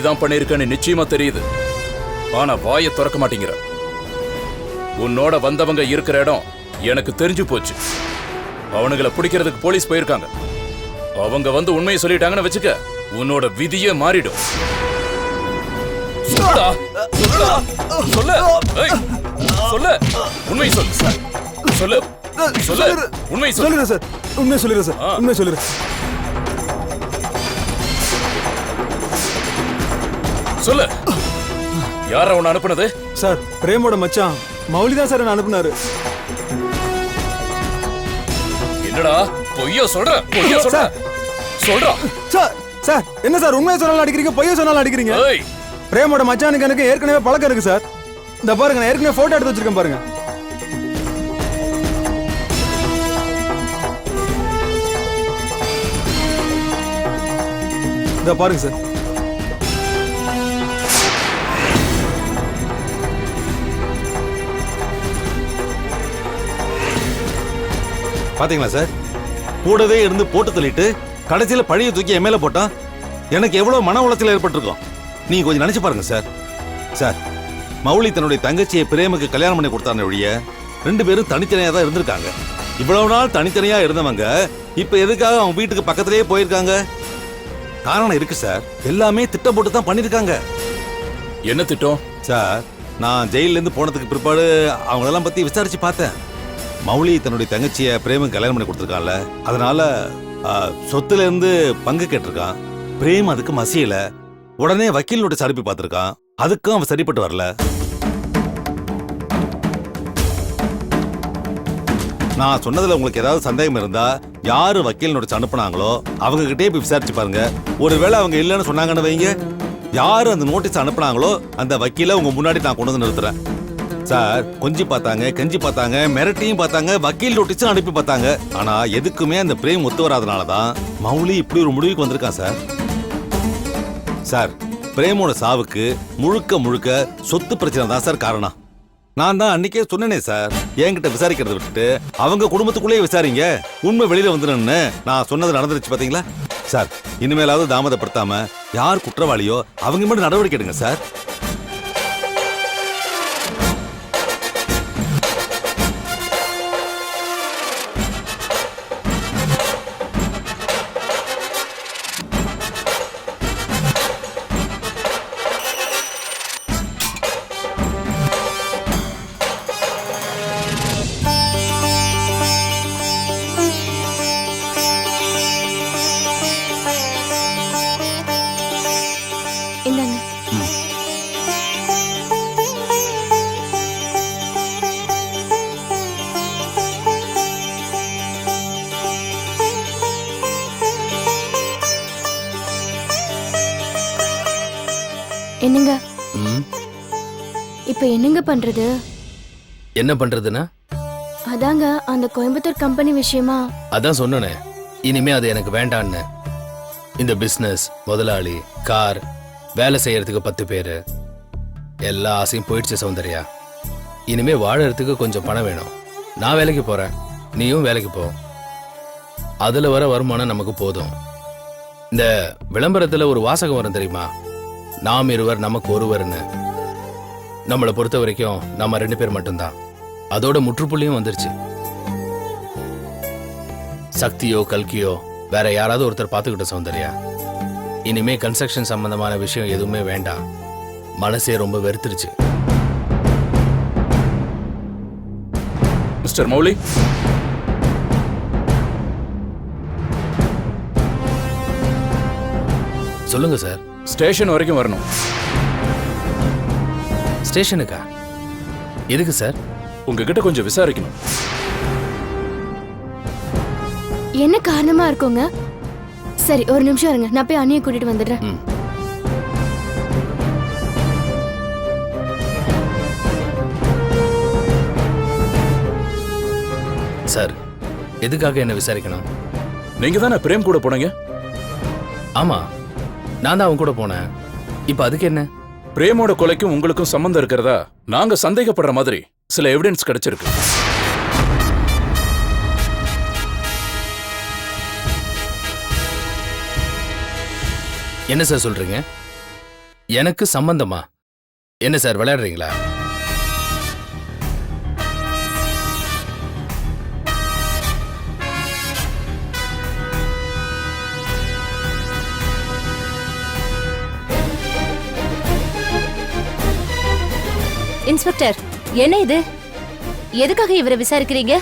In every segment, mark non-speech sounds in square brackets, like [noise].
தான் பண்ணிருக்கன்னு நிச்சயமா தெரியுது. ஆனா வாயை திறக்க மாட்டேங்கிற. உன்னோட வந்தவங்க இருக்கிற இடம் எனக்கு தெரிஞ்சு போச்சு. அவனுங்களை பிடிக்கிறதுக்கு போலீஸ் போயிருக்காங்க. அவங்க வந்து உண்மையை சொல்லிட்டாங்கன்னு வச்சுக்க உன்னோட விதியே மாறிடும். சொல்லு! ஏய், சொல்லு! உண்மை சொல்லு! சொல்லு! சொல்லு உண்மை சொல்லு சொல்லிடுறேன் சார். உண்மையை சொல்லிடுறேன் சார். ஆ. உண்மையை சொல்லு. யார உன்னை அனுப்புனது? சார் பிரேமோட மச்சான் மௌலி தான் சார் என்ன அனுப்புனாரு. என்னடா? பொய்ய சொல்ற? பொய்ய சொல்ற. சொல்றா. சார் சார் என்ன சார் உண்மையை சொன்னாலும் அடிக்கிறீங்க பொய்யை சொன்னாலும் அடிக்கிறீங்க? ஏய். பிரேமோட மச்சானுக்கு எனக்கு ஏற்கனவே பழக்கம் இருக்கு சார். இந்த பாருங்க நான் ஏற்கனவே போட்டோ எடுத்து வச்சிருக்கேன் பாருங்க. இந்த பாருங்க சார். பாத்தீங்களா சார்? கூடவே இருந்து போட்டு தள்ளிட்டு கடைசியில பழைய தூக்கி என் மேல போட்டான் எனக்கு எவ்வளவு மன உளைச்சல் ஏற்பட்டிருக்கும்? நீங்க கொஞ்சம் நினைச்சு பாருங்க சார். சார் மௌலி தன்னுடைய தங்கச்சியை பிரேமுக்கு கல்யாணம் பண்ணி கொடுத்தான ஒழிய ரெண்டு பேரும் தனித்தனியா தான் இருந்திருக்காங்க. இவ்வளவு நாள் தனித்தனியா இருந்தவங்க இப்ப எதுக்காக அவங்க வீட்டுக்கு பக்கத்திலேயே போயிருக்காங்க? காரணம் இருக்கு சார். எல்லாமே திட்டம் போட்டு தான் பண்ணிருக்காங்க. என்ன திட்டம்? சார் நான் ஜெயில்ல இருந்து போனதுக்கு பிற்பாடு அவங்களெல்லாம் பத்தி விசாரிச்சு பார்த்தேன். மௌலி தன்னுடைய தங்கச்சிய பிரேமுக்கு கல்யாணம் பண்ணி கொடுத்துருக்கான்ல. அதனால சொத்துல இருந்து பங்கு கேட்டிருக்கான். பிரேம் அதுக்கு மசியல. உடனே வக்கீல் நோட்டீஸ் அனுப்பி பார்த்திருக்கான். அதுக்கும் அவன் சரிப்பட்டு வரல. நான் சொன்னதுல உங்களுக்கு ஏதாவது சந்தேகம் இருந்தா யாரு வக்கீல் நோட்டீஸ் அனுப்புனாங்களோ அவங்க கிட்டே போய் விசாரிச்சு பாருங்க. ஒருவேளை அவங்க இல்லைன்னு சொன்னாங்கன்னு வைங்க. யாரு அந்த நோட்டீஸ் அனுப்புனாங்களோ அந்த வக்கீல உங்க முன்னாடி நான் கொண்டு வந்து நிறுத்துறேன். சார் கொஞ்சி பார்த்தாங்க கெஞ்சி பார்த்தாங்க மிரட்டியும் பார்த்தாங்க வக்கீல் நோட்டீஸும் அனுப்பி பார்த்தாங்க. ஆனா எதுக்குமே அந்த பிரேம் ஒத்து வராதனால தான் மௌலி இப்படி ஒரு முடிவுக்கு வந்திருக்கான் சார். சார் பிரேமோட சாவுக்கு முழுக்க முழுக்க சொத்து பிரச்சனை தான் சார் காரணம். நான் தான் அன்னைக்கே சொன்னேனே சார். என்கிட்ட விசாரிக்கிறத விட்டுட்டு அவங்க குடும்பத்துக்குள்ளேயே விசாரிங்க. உண்மை வெளியில வந்துடணும்னு நான் சொன்னது நடந்துருச்சு பாத்தீங்களா? சார் இனிமேலாவது தாமதப்படுத்தாம யார் குற்றவாளியோ அவங்க மட்டும் நடவடிக்கை எடுங்க சார். என்னங்க? ம்? இப்ப என்னங்க பண்றது? என்ன பண்றதுன்னா? அதாங்க அந்த கோயம்புத்தூர் கம்பெனி விஷயமா? அதான் சொன்னனே. இனிமே அது எனக்கு வேண்டான்னு. இந்த பிசினஸ் முதலாளி கார் வேலை செய்யறதுக்கு பத்து பேரு. எல்லா ஆசையும் போயிடுச்சு சௌந்தர்யா. இனிமே வாழறதுக்கு கொஞ்சம் பணம் வேணும். நான் வேலைக்கு போறேன். நீயும் வேலைக்கு போ. அதுல வர வருமானம் நமக்கு போதும். இந்த விளம்பரத்துல ஒரு வாசகம் வரும் தெரியுமா? நாம் இருவர் நமக்கு ஒருவர்னு. நம்மளை பொறுத்த வரைக்கும் நம்ம ரெண்டு பேர் மட்டும்தான். அதோட முற்றுப்புள்ளியும் வந்துருச்சு. சக்தியோ கல்கியோ வேற யாராவது ஒருத்தர் பார்த்துக்கிட்ட சௌந்தர்யா. இனிமே கன்ஸ்ட்ரக்ஷன் சம்பந்தமான விஷயம் எதுவுமே வேண்டாம். மனசே ரொம்ப வெறுத்துருச்சு. மிஸ்டர் மௌலி? சொல்லுங்க சார். ஸ்டேஷன் வரைக்கும் வரணும். ஸ்டேஷனுக்கா? எதுக்கு சார்? உங்ககிட்ட கொஞ்சம் விசாரிக்கணும். என்ன காரணமா இருக்குங்க? சரி ஒரு நிமிஷம் இருங்க. நான் போய் அண்ணியை கூட்டிட்டு வந்துடுறேன். ம். சார் எதுக்காக என்ன விசாரிக்கணும்? நீங்க தானே பிரேம் கூட போனீங்க? ஆமா. நான் தான் அவன் கூட போனேன். இப்போ அதுக்கு என்ன? பிரேமோட கொலைக்கும் உங்களுக்கும் சம்பந்தம் இருக்கிறதா? நாங்க சந்தேகப்படுற மாதிரி சில எவிடன்ஸ் கிடைச்சிருக்கு. என்ன சார் சொல்றீங்க? எனக்கு சம்பந்தமா? என்ன சார் விளையாடுறீங்களா? இன்ஸ்பெக்டர் என்ன இது? எதுக்காக இவரை விசாரிக்கிறீங்க?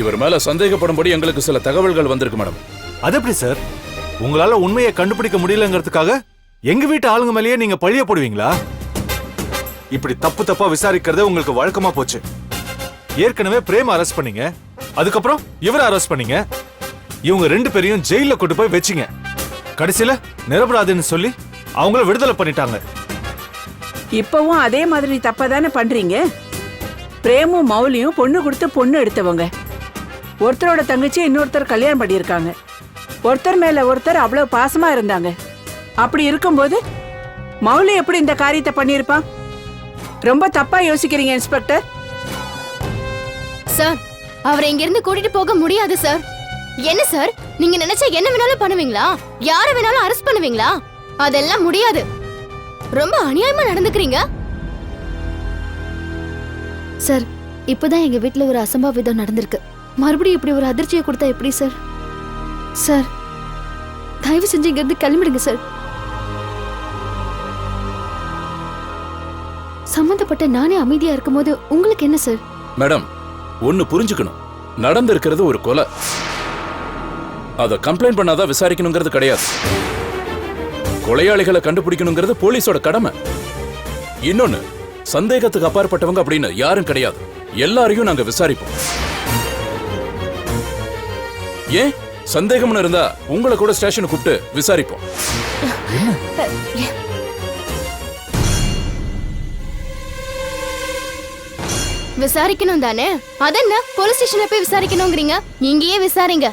இவர் மேல சந்தேகப்படும்படி எங்களுக்கு சில தகவல்கள் வந்திருக்கு மேடம். அது எப்படி சார்? உங்களால உண்மையை கண்டுபிடிக்க முடியலங்கிறதுக்காக எங்க வீட்டு ஆளுங்க மேலேயே நீங்க பழிய போடுவீங்களா? இப்படி தப்பு தப்பா விசாரிக்கிறதே உங்களுக்கு வழக்கமா போச்சு. ஏற்கனவே பிரேம அரெஸ்ட் பண்ணீங்க. அதுக்கப்புறம் இவரை அரெஸ்ட் பண்ணீங்க. இவங்க ரெண்டு பேரையும் ஜெயில கொண்டு போய் வச்சீங்க. கடைசியில நிரபராதின்னு சொல்லி அவங்கள விடுதலை பண்ணிட்டாங்க. இப்பவும் அதே மாதிரி தப்பா தானே பண்றீங்க? பிரேமும் மௌலியும் பொண்ணு கொடுத்து பொண்ணு எடுத்தவங்க. ஒருத்தரோட தங்கச்சி இன்னொருத்தர் கல்யாணம் பண்ணியிருக்காங்க. ஒருத்தர் மேல ஒருத்தர் அவ்வளவு பாசமா இருந்தாங்க. அப்படி இருக்கும்போது மௌலி எப்படி இந்த காரியத்தை பண்ணியிருப்பான் ரொம்ப தப்பா யோசிக்கிறீங்க இன்ஸ்பெக்டர். சார் அவரை இங்கிருந்து கூட்டிட்டு போக முடியாது சார். என்ன சார்? நீங்க நினைச்சா என்ன வேணாலும் பண்ணுவீங்களா? யார வேணாலும் அரெஸ்ட் பண்ணுவீங்களா? அதெல்லாம் முடியாது. ரொம்ப அநியாயமா நடந்துக்கிறீங்க? சார் இப்பதான் எங்க வீட்ல ஒரு அசம்பாவிதம் நடந்திருக்கு. மறுபடியும் இப்படி ஒரு அதிர்ச்சியை கொடுத்தா எப்படி சார்? சார் தயவு செஞ்சு இங்க இருந்து கிளம்பிடுங்க சார். சம்பந்தப்பட்ட நானே அமைதியா இருக்கும்போது உங்களுக்கு என்ன சார்? மேடம் ஒன்னு புரிஞ்சுக்கணும். நடந்திருக்கிறது ஒரு கொலை. அத கம்ப்ளைண்ட் பண்ணாதான் விசாரிக்கணுங்கிறது கிடையாது. கொலையாளிகளை கண்டுபிடிக்கணுங்கிறது போலீஸோட கடமை. இன்னொன்னு சந்தேகத்துக்கு அப்பாற்பட்டவங்க அப்படின்னு யாரும் கிடையாது. எல்லாரையும் நாங்க விசாரிப்போம். ஏன்? சந்தேகம்னு இருந்தா உங்களை கூட ஸ்டேஷன் கூப்பிட்டு விசாரிப்போம். விசாரிக்கணும் தானே? அதென்ன? போலீஸ் ஸ்டேஷன்ல போய் விசாரிக்கணுங்கிறீங்க? இங்கேயே விசாரிங்க.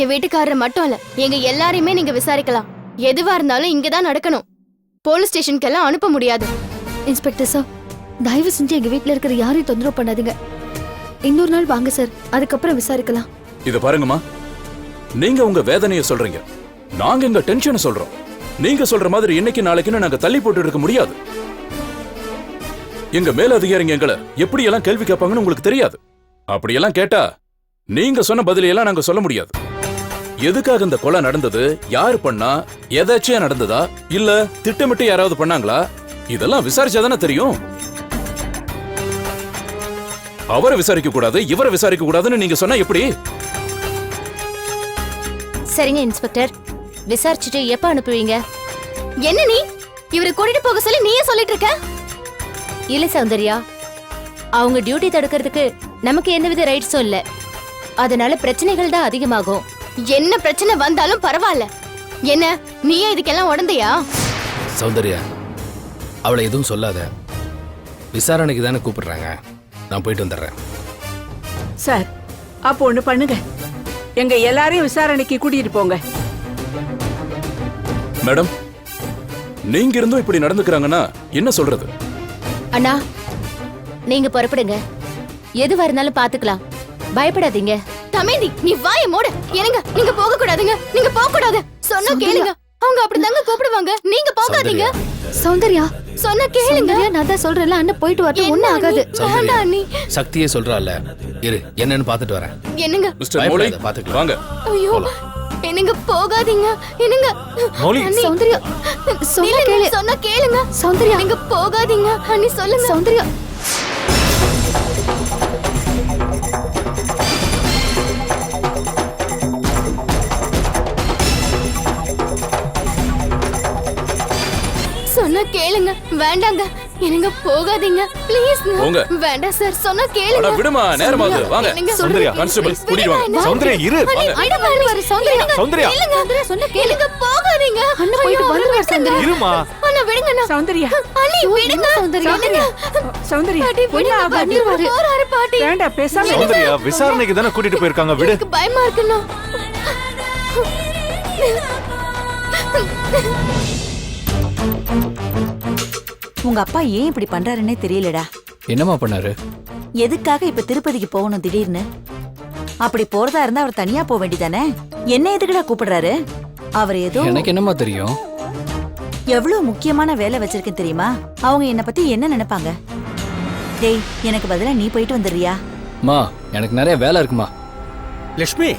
என் வீட்டுக்காரரை மட்டும் இல்ல எங்க எல்லாரையுமே நீங்க விசாரிக்கலாம். எதுவா இருந்தாலும் இங்க தான் நடக்கணும். போலீஸ் ஸ்டேஷனுக்கெல்லாம் அனுப்ப முடியாது. இன்ஸ்பெக்டர் சார் தயவு செஞ்சு எங்க வீட்ல இருக்கிற யாரையும் தொந்தரவு பண்ணாதீங்க. இன்னொரு நாள் வாங்க சார் அதுக்கப்புறம் விசாரிக்கலாம். இத பாருங்கம்மா. நீங்க உங்க வேதனைய சொல்றீங்க. நாங்க எங்க டென்ஷனை சொல்றோம். நீங்க சொல்ற மாதிரி இன்னைக்கு நாளைக்குன்னு நாங்க தள்ளி போட்டு இருக்க முடியாது. எங்க மேலதிகாரிங்க எங்களை எப்படி எல்லாம் கேள்வி கேட்பாங்கன்னு உங்களுக்கு தெரியாது. அப்படியெல்லாம் கேட்டா நீங்க சொன்ன பதிலையெல்லாம் நாங்க சொல்ல முடியாது. எதுக்காக இந்த கொலை நடந்தது? யார் பண்ணா? எதாச்சியா நடந்ததா? இல்ல திட்டமிட்டு யாராவது பண்ணாங்களா? இதெல்லாம் விசாரிச்சாதானே தெரியும். அவரை விசாரிக்க கூடாது இவரை விசாரிக்க கூடாதுன்னு நீங்க சொன்னா எப்படி? சரிங்க இன்ஸ்பெக்டர். விசாரிச்சுட்டு எப்ப அனுப்புவீங்க? என்ன நீ? இவரை கூட்டிட்டு போக சொல்லி நீயே சொல்லிட்டு இருக்க இல்ல சௌந்தர்யா. அவங்க டியூட்டி தடுக்கிறதுக்கு நமக்கு எந்தவித ரைட்ஸும் இல்ல. அதனால பிரச்சனைகள் தான் அதிகமாகும். என்ன பிரச்சனை வந்தாலும் பரவாயில்ல. என்ன நீயே இதுக்கெல்லாம் உடந்தையா? சௌந்தர்யா அவளை எதுவும் சொல்லாத. விசாரணைக்கு தானே கூப்பிடுறாங்க. நான் போயிட்டு வந்துடுறேன். சார் அப்போ ஒண்ணு பண்ணுங்க. எங்க எல்லாரையும் விசாரணைக்கு கூட்டிட்டு போங்க. மேடம் நீங்க இருந்தும் இப்படி நடந்துக்கிறாங்கன்னா என்ன சொல்றது? அண்ணா நீங்க புறப்படுங்க. எதுவா இருந்தாலும் பாத்துக்கலாம். பயப்படாதீங்க. தமேந்தி நீ வாய மூடு. என்னங்க நீங்க போக கூடாதுங்க நீங்க போக கூடாது சொன்னா கேளுங்க. அவங்க அப்படிதாங்க கூப்பிடுவாங்க. நீங்க போகாதீங்க. சௌந்தர்யா. சொன்னா கேளுங்க. நான் தான் சொல்றேன்ல. அண்ணன் போயிட்டு வரட்டும். ஒண்ணும் ஆகாது? வேண்டாம் அண்ணி சக்தியே சொல்றாள் இரு என்னன்னு பார்த்துட்டு வரேன். என்னங்க? Mister Molly. பயப்படாத, பாத்துக்கலாம். வாங்க. ஐயோ என்னங்க? போகாதீங்க. என்னங்க? மௌலி. அண்ணி, சௌந்தர்யா. சொன்னா கேளு. சொன்னா கேளுங்க. சௌந்தர்யா. நீங்க போகாதீங்க. அண்ணி சொல்லுங்க. சௌந்தர்யா. கேளுங்க. வேண்டாங்க. என்னங்க போகாதீங்க. ப்ளீஸ் போங்க. வேண்டாம் சார் சொன்னா அட கேளுங்க விடுமா. நேரமாகுது. வாங்க. என்னங்க சௌந்தர்யா, கான்ஸ்டபிள் கூட்டிட்டு வாங்க. சௌந்தர்யா இரு. சௌந்தர்யா. சௌந்தர்யா. கேளுங்க, சொன்னா கேளுங்க, போகாதீங்க. அண்ணா போயிட்டு வந்துருவார் சௌந்தர்யா. இருமா. அண்ணா, விடுங்க அண்ணா. சௌந்தர்யா. அண்ணி, விடுங்க. சௌந்தர்யா. விடுங்க. சௌந்தர்யா பாட்டி, ஒண்ணும் விடுங்க, ஆகாது பாட்டி, போறாரு, பாட்டி. வேண்டாம் பேசாம இரு. சௌந்தர்யா விசாரணைக்கு தானே கூட்டிட்டு போயிருக்காங்க? விடு. எனக்கு பயமா இருக்குண்ணா. உங்க அப்பா ஏன் இப்படி பண்றாருன்னே தெரியலடா. என்னம்மா பண்ணாரு? எதுக்காக இப்ப திருப்பதிக்கு போகணும் திடீர்னு? அப்படி போறதா இருந்தா அவர் தனியா போக வேண்டியதானே என்ன எதுக்குடா கூப்பிடுறாரு? அவர் ஏதோ எனக்கு என்னமா தெரியும்? எவ்வளவு முக்கியமான வேலை வச்சிருக்கேன் தெரியுமா? அவங்க என்ன பத்தி என்ன நினைப்பாங்க? டேய் எனக்கு பதிலா நீ போயிட்டு வந்துடுறியா? மா எனக்கு நிறைய வேலை இருக்குமா? லட்சுமி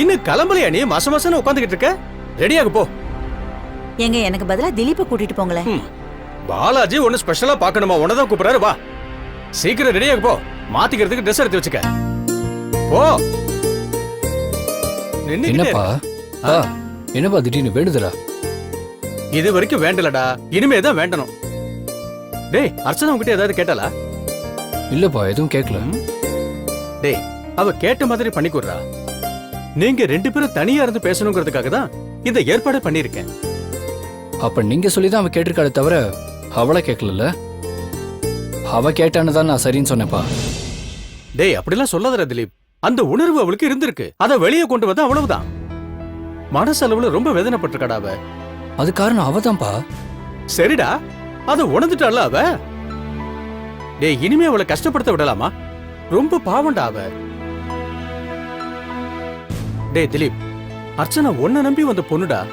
இன்னும் கிளம்பலையா நீ? மச மசன்னு உட்காந்துக்கிட்டு இருக்க? ரெடியாக போ. எங்க எனக்கு பதிலா திலீப்பை கூட்டிட்டு போங்களேன். பாலாஜி ஒன்னு ஸ்பெஷலா பார்க்கணுமா? உன்னதான் கூப்பிடுறாரு வா. சீக்கிரம் ரெடியாக போ. மாத்திக்கிறதுக்கு ட்ரெஸ் எடுத்து வச்சுக்க. போ. என்னப்பா? என்னப்பா திடீர்னு வேண்டுதலா? இது வரைக்கும் வேண்டலடா. இனிமே தான் வேண்டணும். டேய் அர்ச்சனா உன்கிட்ட ஏதாவது கேட்டாளா? இல்லப்பா எதுவும் கேட்கல டேய் அவ கேட்ட மாதிரி பண்ணிக்குடுறா நீங்க ரெண்டு பேரும் தனியா இருந்து பேசணுங்கிறதுக்காக தான் இந்த ஏற்பாடு பண்ணிருக்கேன் அப்ப நீங்க சொல்லி தான் அவ கேட்டிருக்காளே தவிர அவளை கேட்கல அவ கேட்டான்னு தான் நான் சரின்னு சொன்னேப்பா டேய் அப்படிலாம் சொல்லாதடா திலீப். அந்த உணர்வு அவளுக்கு இருந்திருக்கு. அதை வெளியே கொண்டு வந்தா அவ்வளவுதான். மனசளவுல ரொம்ப வேதனைப்பட்டிருக்காடா அவ. அது காரணம் அவதான்ப்பா. சரிடா. அதை உணர்ந்துட்டால அவ? டேய் இனிமே அவளை கஷ்டப்படுத்த விடலாமா? ரொம்ப பாவம்டா அவ. டேய் திலீப் அர்ச்சனா உன்னை நம்பி வந்த பொண்ணுடா.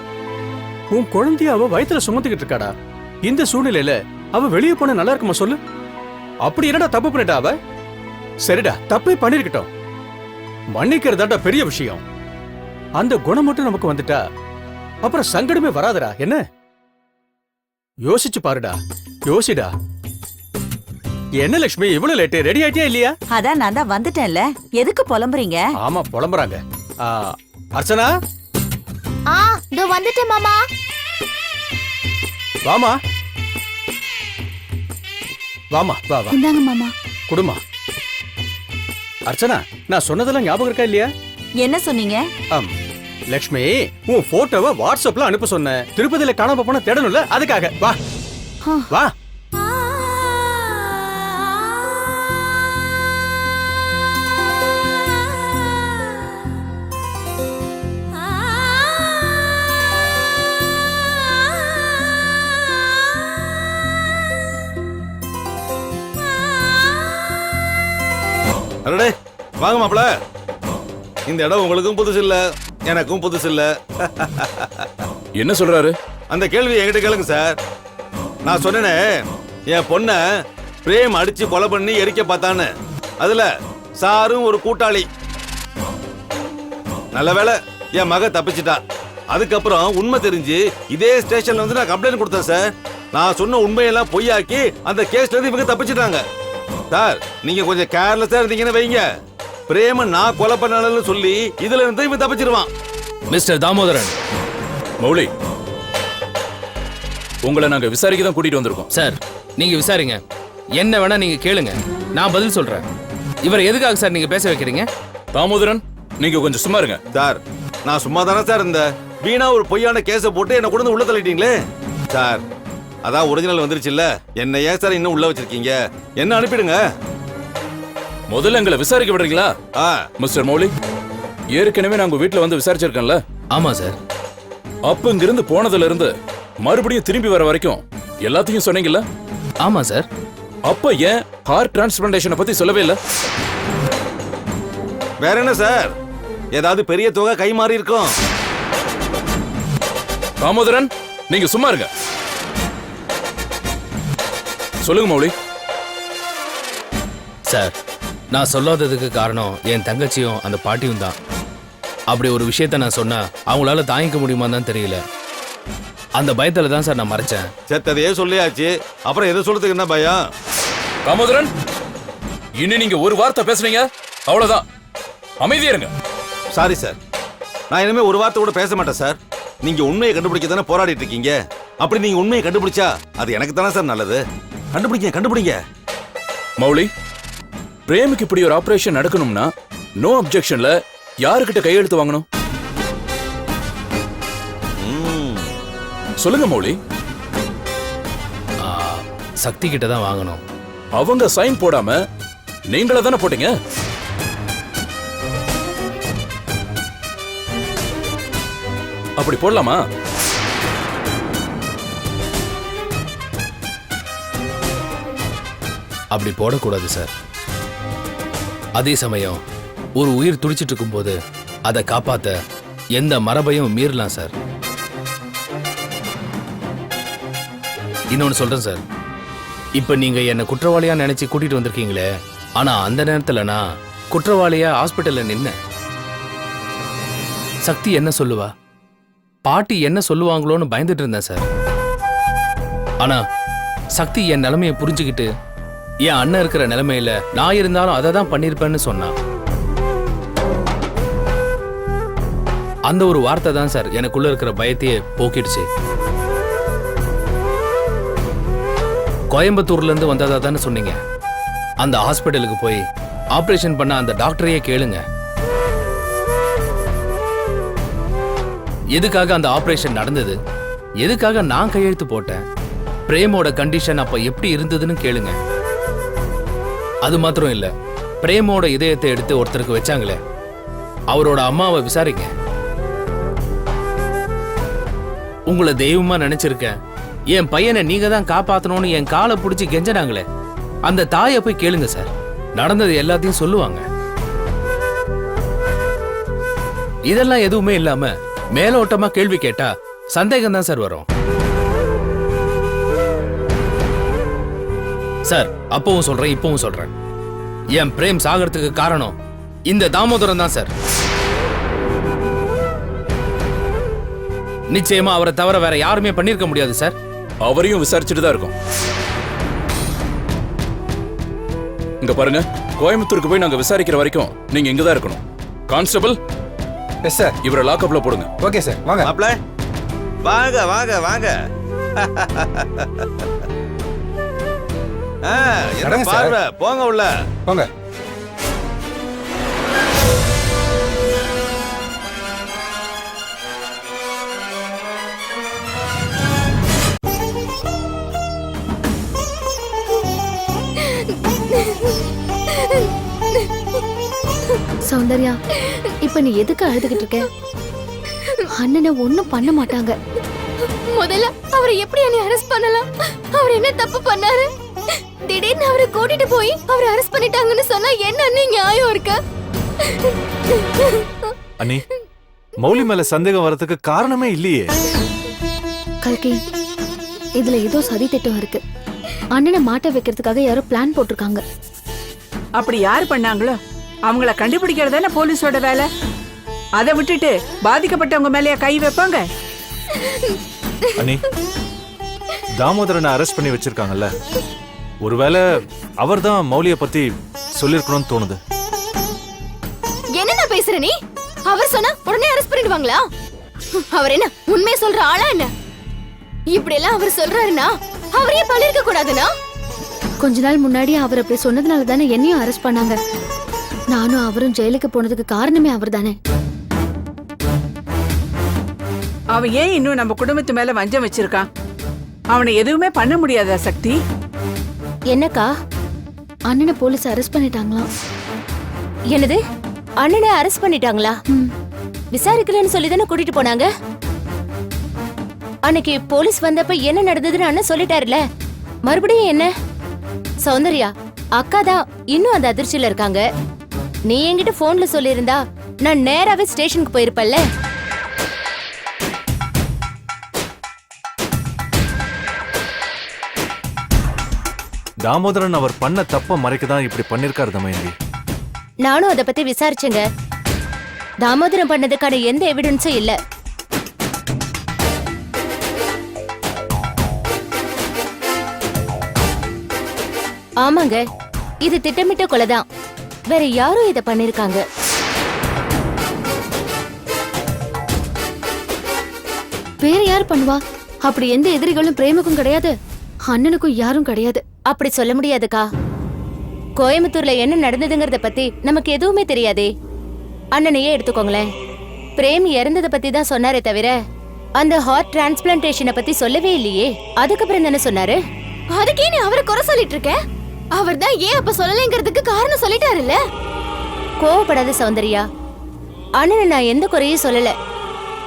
உன் குழந்தைய அவ வயித்துல சுமந்துக்கிட்டு இருக்காடா. இந்த சூழ்நிலையில அவ வெளியே போன நல்லா இருக்குமா சொல்லு? அப்படி என்னடா தப்பு பண்ணிட்டா அவ? சரிடா தப்பே பண்ணிருக்கட்டும். மன்னிக்கிறதாடா பெரிய விஷயம். அந்த குணம் மட்டும் நமக்கு வந்துட்டா அப்புறம் சங்கடமே வராதுடா என்ன? யோசிச்சு பாருடா யோசிடா. என்ன லட்சுமி இவ்வளவு லேட்டு ரெடி ஆயிட்டியா இல்லையா? அதான் நான் தான் வந்துட்டேன்ல. எதுக்கு புலம்புறீங்க? ஆமா புலம்புறாங்க. ஆ, அர்ச்சனா? ஆ இதோ வந்துட்டேன் மாமா. வாமா. வாமா வா வா. இந்தாங்க மாமா. குடுமா. அர்ச்சனா நான் சொன்னதெல்லாம் ஞாபகம் இருக்கா இல்லையா? என்ன சொன்னீங்க? ஆம் லக்ஷ்மி உன் போட்டோவை வாட்ஸ்அப்ல அனுப்ப சொன்னேன். திருப்பதியில காணாம போன தேடணும்ல அதுக்காக. வா. வா. வாங்க மாப்ள இந்த இடம் உங்களுக்கும் புதுசு இல்ல எனக்கும் புதுசு இல்ல. என்ன சொல்றாரு? அந்த கேள்வி என்கிட்ட கேளுங்க சார். நான் சொன்னேனே என் பொண்ண பிரேம் அடிச்சு கொலை பண்ணி எரிக்க பார்த்தான்னு. அதுல சாரும் ஒரு கூட்டாளி. நல்ல வேளை என் மக தப்பிச்சிட்டா. அதுக்கப்புறம் உண்மை தெரிஞ்சு இதே ஸ்டேஷன்ல வந்து நான் கம்ப்ளைண்ட் கொடுத்தேன் சார். நான் சொன்ன உண்மையெல்லாம் பொய்யாக்கி அந்த கேஸ்ல இருந்து இவங்க தப்பிச்சிட்டாங்க. சார் நீங்க கொஞ்சம் கேர்லெஸ்ஸா இருந்தீங்கன்னு வைங்க. பிரேம நான் கொலை பண்ணலன்னு சொல்லி இதுல இருந்து இவன் தப்பிச்சிருவான். மிஸ்டர் தாமோதரன். மௌலி உங்களை நாங்க விசாரிக்க தான் கூட்டிட்டு வந்திருக்கோம். சார் நீங்க விசாரிங்க. என்ன வேணா நீங்க கேளுங்க. நான் பதில் சொல்றேன். இவர் எதுக்காக சார் நீங்க பேச வைக்கிறீங்க? தாமோதரன் நீங்க கொஞ்சம் சும்மா இருங்க. சார் நான் சும்மா தானே சார் இருந்தேன். வீணா ஒரு பொய்யான கேஸை போட்டு என்ன கொண்டு வந்து உள்ள தள்ளிட்டீங்களே? சார் அதான் ஒரிஜினல் வந்துருச்சுல்ல. என்ன ஏன் சார் இன்னும் உள்ள வச்சிருக்கீங்க? என்ன அனுப்பிடுங்க. முதல்ல எங்களை விசாரிக்க விடுறீங்களா? ஆ. மிஸ்டர் மௌலி ஏற்கனவே நாங்க வீட்ல வந்து விசாரிச்சிருக்கேன்ல? ஆமா சார். அப்ப இங்கிருந்து போனதுல இருந்து மறுபடியும் திரும்பி வர வரைக்கும் எல்லாத்தையும் சொன்னீங்கல்ல? ஆமா சார். அப்ப ஏன் ஹார்ட் டிரான்ஸ்பிளான்டேஷனை பத்தி சொல்லவே இல்ல? வேற என்ன சார்? ஏதாவது பெரிய தொகை கை மாறி இருக்கும். தாமோதரன் நீங்க சும்மா இருங்க. சொல்லுங்க மௌலி. சார் நான் சொல்லாததுக்கு காரணம் என் தங்கச்சியும் அந்த பாட்டியும் தான். அப்படி ஒரு விஷயத்த நான் சொன்னா அவங்களால தாங்கிக்க முடியுமான்னு தான் தெரியல. அந்த பயத்துல தான் சார் நான் மறைச்சேன். செத்ததையே சொல்லியாச்சு. அப்புறம் எதை சொல்றதுக்கு என்ன பயம்? தாமோதரன் இனி நீங்க ஒரு வார்த்தை பேசுனீங்க அவ்வளவுதான். அமைதியா இருங்க. சாரி சார் நான் இனிமே ஒரு வார்த்தை கூட பேச மாட்டேன் சார் நீங்க உண்மையை கண்டுபிடிக்க தானே போராடிட்டு இருக்கீங்க? அப்படி நீங்க உண்மையை கண்டுபிடிச்சா அது எனக்கு தானே சார் நல்லது. கண்டுபிடிங்க கண்டுபிடிங்க. மௌலி பிரேமுக்கு இப்படி ஒரு ஆபரேஷன் நடக்கணும்னா நோ அப்ஜெக்ஷன்ல யாருக்கிட்ட கையெழுத்து வாங்கணும்? சொல்லுங்க மௌலி. சக்தி கிட்ட தான் வாங்கணும். அவங்க சைன் போடாம நீங்கள தானே போட்டீங்க? அப்படி போடலாமா? அப்படி போடக்கூடாது சார். அதே சமயம் ஒரு உயிர் துடிச்சிட்டு இருக்கும்போது அதை காப்பாத்த எந்த மரபையும் மீறலாம் சார். இன்னொன்னு சொல்றேன் சார். இப்போ நீங்க என்ன குற்றவாளியா நினைச்சு கூட்டிட்டு வந்திருக்கீங்களே ஆனா அந்த நேரத்துல நான் குற்றவாளியா ஹாஸ்பிட்டல்ல நின்னேன். சக்தி என்ன சொல்லுவா? பாட்டி என்ன சொல்லுவாங்களோன்னு பயந்துட்டு இருந்தேன் சார். ஆனா சக்தி என் நிலைமையை புரிஞ்சுக்கிட்டு என் அண்ணன் இருக்கிற நிலைமையில நான் இருந்தாலும் அதை தான் பண்ணியிருப்பேன்னு சொன்னான். அந்த ஒரு வார்த்தை தான் சார் எனக்குள்ள இருக்கிற பயத்தையே போக்கிடுச்சு. கோயம்புத்தூர்ல இருந்து வந்ததா தானே சொன்னீங்க. அந்த ஹாஸ்பிட்டலுக்கு போய் ஆப்ரேஷன் பண்ண அந்த டாக்டரையே கேளுங்க. எதுக்காக அந்த ஆப்ரேஷன் நடந்தது? எதுக்காக நான் கையெழுத்து போட்டேன்? பிரேமோட கண்டிஷன் அப்ப எப்படி இருந்ததுன்னு கேளுங்க. அது மாத்திரம் இல்ல. பிரேமோட இதயத்தை எடுத்து ஒருத்தருக்கு வச்சாங்களே. அவரோட அம்மாவை விசாரிங்க. உங்களை தெய்வமா நினைச்சிருக்கேன். என் பையனை நீங்க தான் காப்பாத்தணும்னு என் காலை பிடிச்சி கெஞ்சனாங்களே. அந்த தாயை போய் கேளுங்க சார். நடந்தது எல்லாத்தையும் சொல்லுவாங்க. இதெல்லாம் எதுவுமே இல்லாம மேலோட்டமா கேள்வி கேட்டா சந்தேகம் தான் சார் வரும். சார் அப்பவும் சொல்றேன் இப்பவும் சொல்றேன். என் பிரேம் சாகறதுக்கு காரணம் இந்த தாமோதரம் தான் சார். நிச்சயமா அவரை தவிர வேற யாருமே பண்ணிருக்க முடியாது சார். அவரையும் விசாரிச்சுட்டு தான் இருக்கோம். இங்க பாருங்க கோயம்புத்தூருக்கு போய் நாங்க விசாரிக்கிற வரைக்கும் நீங்க இங்க தான் இருக்கணும். கான்ஸ்டபிள் எஸ் சார் இவரை லாக்அப்ல போடுங்க. ஓகே சார் வாங்க. மாப்ள வாங்க வாங்க வாங்க. [laughs] என்ன. பார்வை? போங்க உள்ள. வாங்க சௌந்தர்யா இப்ப நீ எதுக்கு அழுதுகிட்டு இருக்க? அண்ணனை ஒண்ணும் பண்ண மாட்டாங்க. முதல்ல அவரை எப்படி என்னை அரெஸ்ட் பண்ணலாம்? அவர் என்ன தப்பு பண்ணாரு? திடீர்னு அவரை கூட்டிட்டு போய் அவரை அரெஸ்ட் பண்ணிட்டாங்கன்னு சொன்னா என்ன நியாயம் இருக்கு? அண்ணி மௌலி மேல சந்தேகம் வரதுக்கு காரணமே இல்லையே. கல்கி இதுல ஏதோ சதி திட்டம் இருக்கு. அண்ணனை மாட்ட வைக்கிறதுக்காக யாரோ பிளான் போட்டிருக்காங்க. அப்படி யார் பண்ணாங்களோ அவங்கள கண்டுபிடிக்கிறது தானே போலீஸோட வேலை? அதை விட்டுட்டு பாதிக்கப்பட்டவங்க மேலேயே கை வைப்பாங்க? அண்ணி தாமோதரனை அரெஸ்ட் பண்ணி வச்சிருக்காங்கல்ல. ஒருவேளை அவர்தான் மௌலிய பத்தி சொல்லிருக்கணும்னு தோணுது. என்னென்ன பேசுற நீ? அவர் சொன்னா உடனே அரெஸ்ட் பண்ணிடுவாங்களா? அவர் என்ன உண்மையை சொல்ற ஆளா என்ன? இப்படி எல்லாம் அவர் சொல்றாருன்னா அவரே பண்ணிருக்க கூடாதுன்னா? கொஞ்ச நாள் முன்னாடி அவர் அப்படி சொன்னதுனால தானே என்னையும் அரெஸ்ட் பண்ணாங்க. நானும் அவரும் ஜெயிலுக்கு போனதுக்கு காரணமே அவர் தானே அவன் ஏன் இன்னும் நம்ம குடும்பத்து மேல வஞ்சம் வச்சிருக்கான்? அவனை எதுவுமே பண்ண முடியாதா சக்தி? என்னக்கா? அண்ணனை போலீஸ் அரெஸ்ட் பண்ணிட்டாங்களாம் என்னது? அண்ணனை அரெஸ்ட் பண்ணிட்டாங்களா? விசாரிக்கலன்னு சொல்லி தானே கூட்டிட்டு போனாங்க? அன்னைக்கு போலீஸ் வந்தப்ப என்ன நடந்ததுன்னு அண்ணன் சொல்லிட்டாருல மறுபடியும் என்ன? சௌந்தர்யா அக்கா தான் இன்னும் அந்த அதிர்ச்சியில இருக்காங்க. நீ என்கிட்ட போன்ல சொல்லியிருந்தா நான் நேராவே ஸ்டேஷனுக்கு போயிருப்பல்ல தாமோதரன் அவர் பண்ண தப்ப மறைக்க தான் இப்படி பண்ணிருக்காரு தமயந்தி. நானும் அதை பத்தி விசாரிச்சேங்க. தாமோதரம் பண்ணதுக்கான எந்த எவிடன்ஸும் இல்ல. ஆமாங்க இது திட்டமிட்ட கொலைதான். வேற யாரும் இத பண்ணிருக்காங்க. வேற யார் பண்ணுவா? அப்படி எந்த எதிரிகளும் பிரேமுக்கும் கிடையாது அண்ணனுக்கும் யாரும் கிடையாது. அப்படி சொல்ல முடியாதுக்கா. கோயம்புத்தூர்ல என்ன நடந்ததுங்கறத பத்தி நமக்கு எதுவுமே தெரியாதே. அண்ணனையே எடுத்துக்கோங்களேன். பிரேம் இறந்ததை பத்தி தான் சொன்னாரே தவிர அந்த ஹார்ட் டிரான்ஸ்பிளான்டேஷனை பத்தி சொல்லவே இல்லையே. அதுக்கப்புறம் தானே சொன்னாரு? அதுக்கே நீ அவரை குறை சொல்லிட்டு இருக்க? அவர் தான் ஏன் அப்ப சொல்லலைங்கிறதுக்கு காரணம் சொல்லிட்டாருல்ல? கோவப்படாத சௌந்தர்யா. அண்ணனை நான் எந்த குறையும் சொல்லல.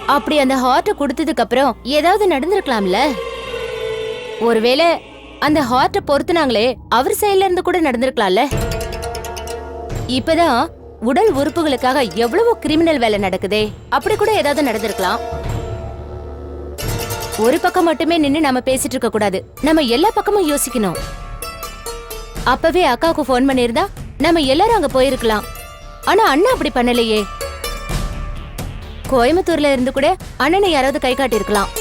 அப்படி அந்த ஹார்ட்டை கொடுத்ததுக்கு அப்புறம் ஏதாவது நடந்திருக்கலாம்ல? ஒருவேளை அந்த ஹார்ட்டை பொறுத்துனாங்களே அவர் சைட்ல இருந்து கூட நடந்திருக்கலாம்ல. இப்பதான் உடல் உறுப்புகளுக்காக எவ்வளவு கிரிமினல் வேலை நடக்குதே. அப்படி கூட ஏதாவது நடந்திருக்கலாம். ஒரு பக்கம் மட்டுமே நின்னு நம்ம பேசிட்டு இருக்க கூடாது. நம்ம எல்லா பக்கமும் யோசிக்கணும். அப்பவே அக்காவுக்கு ஃபோன் பண்ணியிருந்தா நம்ம எல்லாரும் அங்க போயிருக்கலாம். ஆனா அண்ணா அப்படி பண்ணலையே. கோயம்புத்தூர்ல இருந்து கூட அண்ணனை யாராவது கை காட்டியிருக்கலாம்.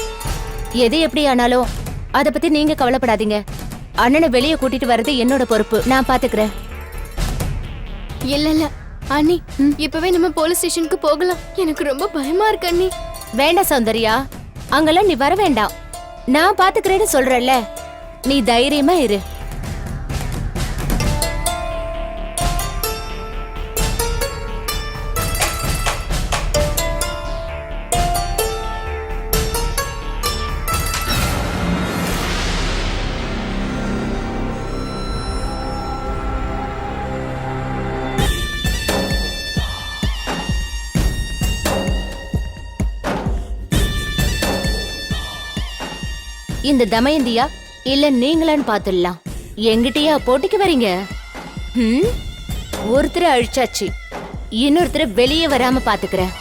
எது எப்படி ஆனாலும் அத பத்தி நீங்க கவலைப்படாதீங்க. அண்ணனை வெளியே கூட்டிட்டு வர்றது என்னோட பொறுப்பு. நான் பாத்துக்கிறேன். இல்ல இல்ல. அண்ணி இப்பவே நம்ம போலீஸ் ஸ்டேஷனுக்கு போகலாம். எனக்கு ரொம்ப பயமா இருக்கு அண்ணி. வேண்டாம் சௌந்தர்யா. அங்கெல்லாம் நீ வர வேண்டாம். நான் பாத்துக்கிறேன்னு சொல்றேன்ல. நீ தைரியமா இரு. இந்த தமயந்தியா இல்ல நீங்களான்னு பாத்துடலாம். எங்கிட்டயா போட்டிக்கு வரீங்க? ம்? ஒருத்தரை அழிச்சாச்சு. இன்னொருத்தரை வெளியே வராம பாத்துக்கிறேன்.